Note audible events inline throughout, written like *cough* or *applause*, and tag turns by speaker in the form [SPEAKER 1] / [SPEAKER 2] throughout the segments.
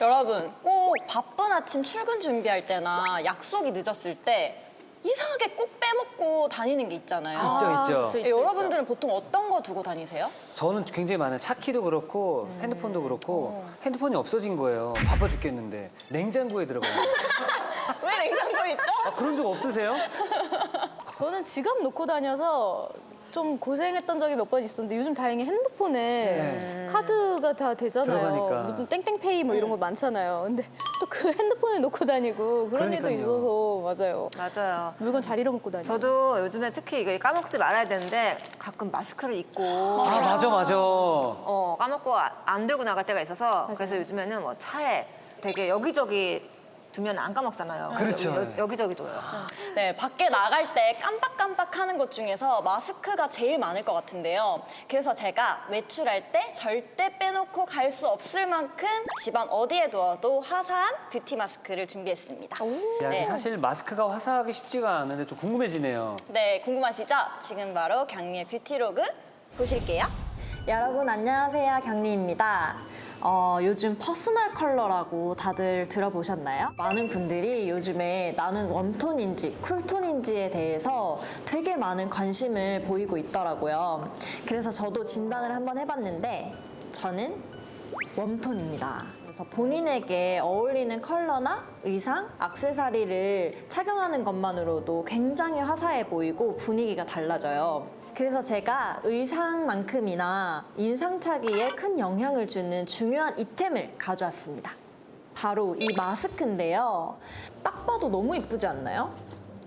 [SPEAKER 1] 여러분 꼭 바쁜 아침 출근 준비할 때나 약속이 늦었을 때 이상하게 꼭 빼먹고 다니는 게 있잖아요.
[SPEAKER 2] 있죠, 있죠.
[SPEAKER 1] 예, 여러분들은 보통 어떤 거 두고 다니세요?
[SPEAKER 2] 저는 굉장히 많아요. 차키도 그렇고 핸드폰도 그렇고 핸드폰이 없어진 거예요. 바빠 죽겠는데 냉장고에 들어가요. *laughs*
[SPEAKER 1] 왜 냉장고에 있죠?
[SPEAKER 2] 아, 그런 적 없으세요?
[SPEAKER 3] 저는 지갑 놓고 다녀서 좀 고생했던 적이 몇 번 있었는데 요즘 다행히 핸드폰에 카드가 다 되잖아요.
[SPEAKER 2] 네. 들어가니까.
[SPEAKER 3] 무슨 땡땡페이 뭐 이런 거 많잖아요. 근데 또 그 *laughs* 핸드폰을 놓고 다니고 그런 일도
[SPEAKER 2] 그러니까요.
[SPEAKER 3] 있어서 맞아요.
[SPEAKER 4] 맞아요.
[SPEAKER 3] 물건 잘 잃어먹고 다녀요.
[SPEAKER 4] 저도 요즘에 특히 이거 까먹지 말아야 되는데 가끔 마스크를 입고
[SPEAKER 2] 아 맞아 맞아.
[SPEAKER 4] 어, 까먹고 아- 안 들고 나갈 때가 있어서 그래서 요즘에는 뭐 차에 되게 여기저기 두면 안 까먹잖아요.
[SPEAKER 2] 그렇죠.
[SPEAKER 4] 여, 기저기 둬요.
[SPEAKER 1] 네, 밖에 나갈 때 깜빡깜빡 하는 것 중에서 마스크가 제일 많을 것 같은데요. 그래서 제가 외출할 때 절대 빼놓고 갈 수 없을 만큼 집안 어디에 두어도 화사한 뷰티 마스크를 준비했습니다.
[SPEAKER 2] 야,
[SPEAKER 1] 네.
[SPEAKER 2] 사실 마스크가 화사하기 쉽지가 않은데 좀 궁금해지네요.
[SPEAKER 1] 네, 궁금하시죠? 지금 바로 경리의 뷰티로그 보실게요. 여러분 안녕하세요. 경리입니다. 어, 요즘 퍼스널 컬러라고 다들 들어보셨나요? 많은 분들이 요즘에 나는 웜톤인지 쿨톤인지에 대해서 되게 많은 관심을 보이고 있더라고요. 그래서 저도 진단을 한번 해봤는데 저는 웜톤입니다. 본인에게 어울리는 컬러나 의상, 악세사리를 착용하는 것만으로도 굉장히 화사해 보이고 분위기가 달라져요. 그래서 제가 의상만큼이나 인상착의에 큰 영향을 주는 중요한 이템을 가져왔습니다. 바로 이 마스크인데요. 딱 봐도 너무 이쁘지 않나요?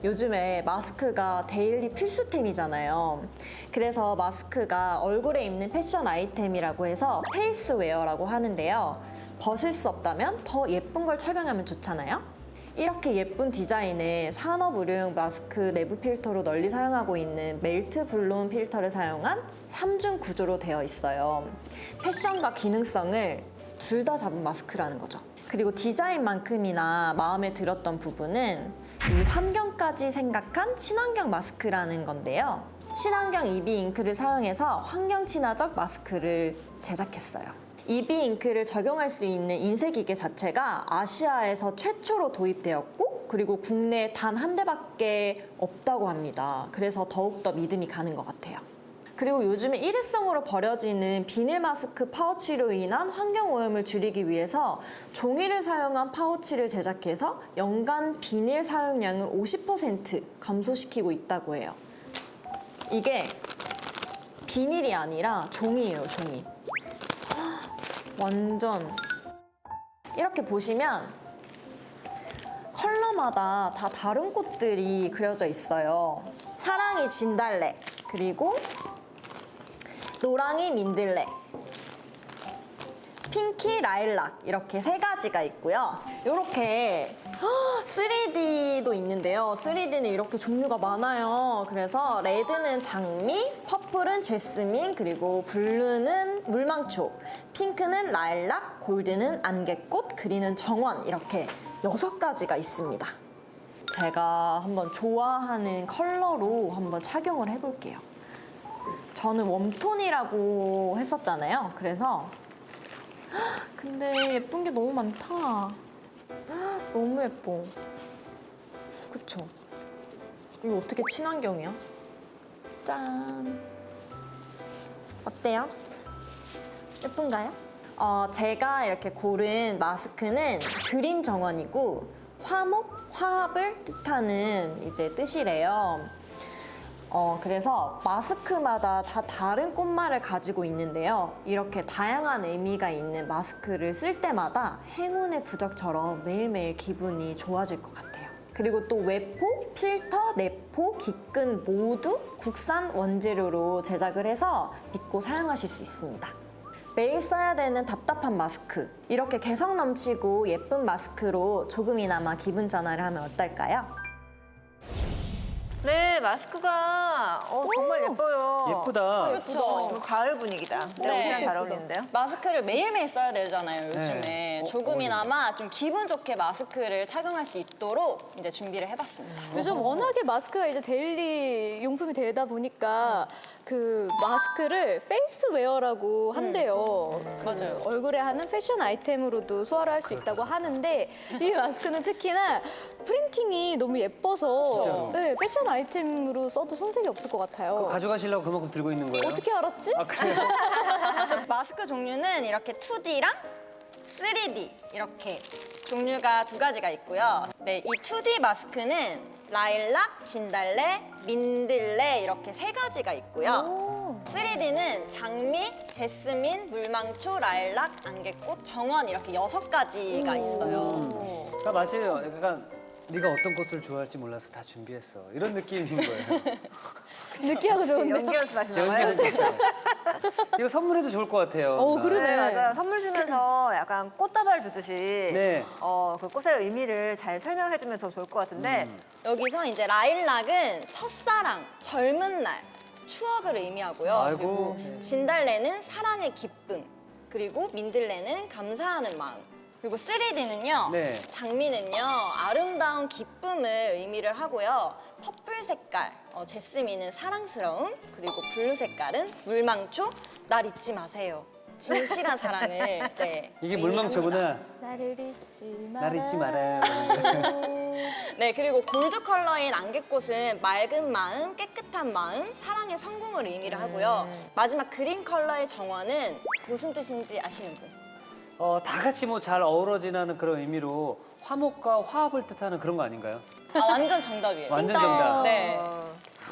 [SPEAKER 1] 요즘에 마스크가 데일리 필수템이잖아요. 그래서 마스크가 얼굴에 입는 패션 아이템이라고 해서 페이스웨어라고 하는데요. 벗을 수 없다면 더 예쁜 걸 착용하면 좋잖아요. 이렇게 예쁜 디자인의 산업 의료용 마스크 내부 필터로 널리 사용하고 있는 멜트 블론 필터를 사용한 삼중 구조로 되어 있어요. 패션과 기능성을 둘 다 잡은 마스크라는 거죠. 그리고 디자인만큼이나 마음에 들었던 부분은 이 환경까지 생각한 친환경 마스크라는 건데요. 친환경 이비 잉크를 사용해서 환경 친화적 마스크를 제작했어요. 이비 잉크를 적용할 수 있는 인쇄 기계 자체가 아시아에서 최초로 도입되었고 그리고 국내에 단 한 대밖에 없다고 합니다. 그래서 더욱더 믿음이 가는 것 같아요. 그리고 요즘에 일회성으로 버려지는 비닐 마스크 파우치로 인한 환경 오염을 줄이기 위해서 종이를 사용한 파우치를 제작해서 연간 비닐 사용량을 50% 감소시키고 있다고 해요. 이게 비닐이 아니라 종이에요, 종이. 완전 이렇게 보시면 컬러마다 다 다른 꽃들이 그려져 있어요. 사랑이 진달래, 그리고 노랑이 민들레, 핑키 라일락 이렇게 세 가지가 있고요. 이렇게 3D도 있는데요. 3D는 이렇게 종류가 많아요. 그래서 레드는 장미, 퍼플은 제스민, 그리고 블루는 물망초, 핑크는 라일락, 골드는 안개꽃, 그린은 정원 이렇게 여섯 가지가 있습니다. 제가 한번 좋아하는 컬러로 한번 착용을 해볼게요. 저는 웜톤이라고 했었잖아요. 그래서 헉, 근데 예쁜 게 너무 많다. 헉, 너무 예뻐. 그쵸? 이거 어떻게 친환경이야? 짠. 어때요? 예쁜가요? 어, 제가 이렇게 고른 마스크는 그린 정원이고 화목, 화합을 뜻하는 이제 뜻이래요. 어, 그래서 마스크마다 다 다른 꽃말을 가지고 있는데요. 이렇게 다양한 의미가 있는 마스크를 쓸 때마다 행운의 부적처럼 매일매일 기분이 좋아질 것 같아요. 그리고 또 외포, 필터, 내포, 깃근 모두 국산 원재료로 제작을 해서 믿고 사용하실 수 있습니다. 매일 써야 되는 답답한 마스크. 이렇게 개성 넘치고 예쁜 마스크로 조금이나마 기분 전환을 하면 어떨까요?
[SPEAKER 4] 네, 마스크가 어, 정말 예뻐요.
[SPEAKER 2] 예쁘다.
[SPEAKER 1] 그렇죠.
[SPEAKER 4] 이거 가을 분위기다. 네,
[SPEAKER 1] 네.
[SPEAKER 4] 옷이랑 잘 어울리는데요.
[SPEAKER 1] 마스크를 매일매일 써야 되잖아요, 요즘에.
[SPEAKER 2] 네. 어,
[SPEAKER 1] 조금이나마 좀 기분 좋게 마스크를 착용할 수 있도록 이제 준비를 해봤습니다.
[SPEAKER 3] 요즘 워낙에 마스크가 이제 데일리 용품이 되다 보니까 그 마스크를 페이스웨어라고 한대요.
[SPEAKER 1] 맞아요.
[SPEAKER 3] 얼굴에 하는 패션 아이템으로도 소화를 할 수 있다고 하는데 이 마스크는 특히나 프린팅이 너무 예뻐서
[SPEAKER 2] 진짜로?
[SPEAKER 3] 네, 패션 아이템으로 써도 손색이 없을 것 같아요.
[SPEAKER 2] 그거 가져가시려고 그만큼 들고 있는 거예요?
[SPEAKER 3] 어떻게 알았지?
[SPEAKER 2] 아 그래요? *laughs*
[SPEAKER 1] 마스크 종류는 이렇게 2D랑 3D 이렇게 종류가 두 가지가 있고요. 네, 이 2D 마스크는 라일락, 진달래, 민들레 이렇게 세 가지가 있고요. 3D는 장미, 제스민, 물망초, 라일락, 안개꽃, 정원 이렇게 여섯 가지가 있어요.
[SPEAKER 2] 아 맞아요. 약간 네가 어떤 꽃을 좋아할지 몰라서 다 준비했어. 이런 느낌인 거예요. *laughs*
[SPEAKER 3] 느끼하고 좋은데.
[SPEAKER 4] 연기 연습하시나 봐요.
[SPEAKER 2] 연기하니까. 이거 선물해도 좋을 것 같아요.
[SPEAKER 3] 어,
[SPEAKER 2] 아,
[SPEAKER 3] 그러네.
[SPEAKER 4] 네, 맞아요. 선물 주면서 약간 꽃다발 주듯이
[SPEAKER 2] 네.
[SPEAKER 4] 어, 그 꽃의 의미를 잘 설명해주면 더 좋을 것 같은데
[SPEAKER 2] 음.
[SPEAKER 1] 여기서 이제 라일락은 첫사랑, 젊은 날, 추억을 의미하고요.
[SPEAKER 2] 아이고.
[SPEAKER 1] 그리고 진달래는 사랑의 기쁨, 그리고 민들레는 감사하는 마음. 그리고 3D는요,
[SPEAKER 2] 네.
[SPEAKER 1] 장미는요, 아름다운 기쁨을 의미를 하고요. 퍼플 색깔, 어, 제스민은 사랑스러움, 그리고 블루 색깔은 물망초, 날 잊지 마세요. 진실한 사랑을 *laughs* 네,
[SPEAKER 2] 이게. 물망초구나.
[SPEAKER 3] 나를 잊지 마라.
[SPEAKER 2] 날 잊지 말아요. *laughs*
[SPEAKER 1] 네, 그리고 골드 컬러인 안개꽃은 맑은 마음, 깨끗한 마음, 사랑의 성공을 의미를 하고요. 마지막 그린 컬러의 정원은 무슨 뜻인지 아시는 분?
[SPEAKER 2] 어, 다 같이 뭐 잘 어우러지는 그런 의미로 화목과 화합을 뜻하는 그런 거 아닌가요?
[SPEAKER 1] 아, 완전 정답이에요.
[SPEAKER 2] 완전 정답.
[SPEAKER 1] 네,
[SPEAKER 4] 어,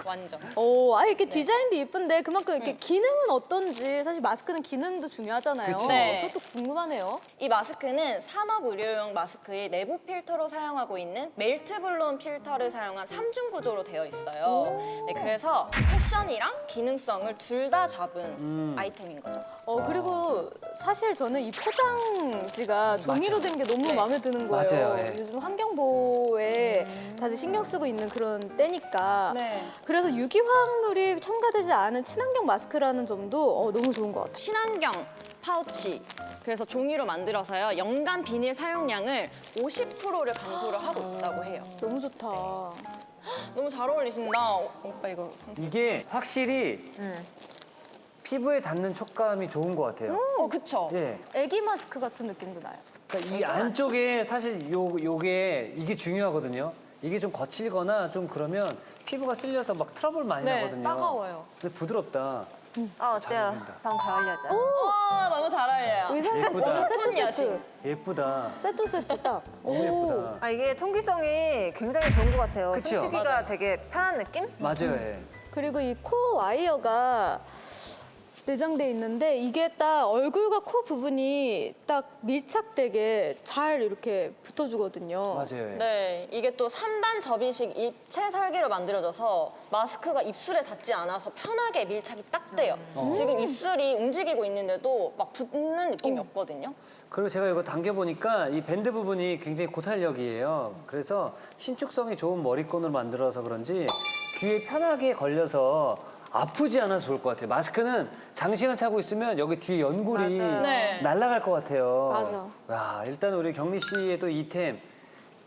[SPEAKER 1] 완전.
[SPEAKER 3] 오, 아
[SPEAKER 1] 네.
[SPEAKER 3] 이렇게 디자인도 예쁜데 그만큼 이렇게 기능은 어떤지 사실 마스크는 기능도 중요하잖아요.
[SPEAKER 2] 그치.
[SPEAKER 1] 네.
[SPEAKER 3] 그것도 궁금하네요.
[SPEAKER 1] 이 마스크는 산업 의료용 마스크의 내부 필터로 사용하고 있는 멜트 블론 필터를 사용한 삼중 구조로 되어 있어요. 네, 그래서 패션이랑 기능성을 둘 다 잡은
[SPEAKER 2] 음.
[SPEAKER 1] 아이템인 거죠.
[SPEAKER 3] 어 그리고 사실 저는 이 포장지가 종이로 된 게 너무
[SPEAKER 1] 네.
[SPEAKER 3] 마음에 드는 거예요.
[SPEAKER 2] 맞아요, 예.
[SPEAKER 3] 요즘 환경 보호에 다들 신경 쓰고 있는 그런 때니까.
[SPEAKER 1] 네.
[SPEAKER 3] 그래서 유기화학물이 첨가되지 않은 친환경 마스크라는 점도 어, 너무 좋은 것 같아요.
[SPEAKER 1] 친환경 파우치. 그래서 종이로 만들어서요. 연간 비닐 사용량을 50%를 감소를 하고 있다고 해요.
[SPEAKER 3] 너무 좋다. *gasps*
[SPEAKER 1] 너무 잘 어울리신다. 어, 오빠 이거.
[SPEAKER 2] 이게 확실히 피부에 닿는 촉감이 좋은 것 같아요.
[SPEAKER 1] 어, 그쵸?
[SPEAKER 2] 예.
[SPEAKER 3] 애기 마스크 같은 느낌도 나요.
[SPEAKER 2] 그러니까 이 안쪽에 사실 요 요게 이게 중요하거든요. 이게 좀 거칠거나 좀 그러면 피부가 쓸려서 막 트러블 많이
[SPEAKER 1] 네,
[SPEAKER 2] 나거든요.
[SPEAKER 3] 따가워요.
[SPEAKER 2] 근데 부드럽다.
[SPEAKER 4] 어,
[SPEAKER 2] 잘
[SPEAKER 4] 어때요?
[SPEAKER 2] 어울린다.
[SPEAKER 4] 방 가을 여자.
[SPEAKER 1] 와, 너무 잘 어울려요.
[SPEAKER 3] 의상은
[SPEAKER 2] 예쁘다.
[SPEAKER 3] 진짜 세트
[SPEAKER 1] 톤
[SPEAKER 3] 세트.
[SPEAKER 1] 여신.
[SPEAKER 2] 예쁘다.
[SPEAKER 3] 세트 세트 딱.
[SPEAKER 2] 너무 예쁘다.
[SPEAKER 4] 아, 이게 통기성이 굉장히 좋은 것 같아요.
[SPEAKER 2] 그쵸?
[SPEAKER 4] 숨쉬기가
[SPEAKER 1] 맞아요.
[SPEAKER 4] 되게 편한 느낌?
[SPEAKER 2] 맞아요. 예.
[SPEAKER 3] 그리고 이 코 와이어가 내장돼 있는데 이게 딱 얼굴과 코 부분이 딱 밀착되게 잘 이렇게 붙어주거든요.
[SPEAKER 2] 맞아요. 예.
[SPEAKER 1] 네, 이게 또 3단 접이식 입체 설계로 만들어져서 마스크가 입술에 닿지 않아서 편하게 밀착이 딱 돼요.
[SPEAKER 2] 어.
[SPEAKER 1] 지금 입술이 움직이고 있는데도 막 붙는 느낌이 없거든요.
[SPEAKER 2] 그리고 제가 이거 당겨보니까 이 밴드 부분이 굉장히 고탄력이에요. 그래서 신축성이 좋은 머리끈을 만들어서 그런지 귀에 편하게 걸려서 아프지 않아서 좋을 것 같아요. 마스크는 장시간 차고 있으면 여기 뒤에 연골이
[SPEAKER 4] 맞아요.
[SPEAKER 1] 네.
[SPEAKER 2] 날아갈 것 같아요.
[SPEAKER 3] 맞아.
[SPEAKER 2] 와, 일단 우리 경리 씨의 또 이템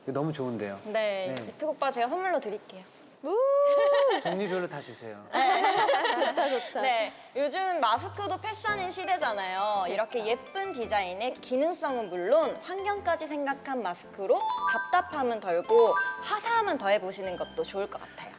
[SPEAKER 2] 너무 좋은데요.
[SPEAKER 1] 네,
[SPEAKER 2] 네.
[SPEAKER 1] 유튜브 오빠 제가 선물로 드릴게요.
[SPEAKER 3] 우
[SPEAKER 2] 종류별로 다 주세요. *laughs*
[SPEAKER 3] 좋다 좋다.
[SPEAKER 1] 네, 요즘 마스크도 패션인 시대잖아요. 이렇게 예쁜 디자인의 기능성은 물론 환경까지 생각한 마스크로 답답함은 덜고 화사함은 더해보시는 것도 좋을 것 같아요.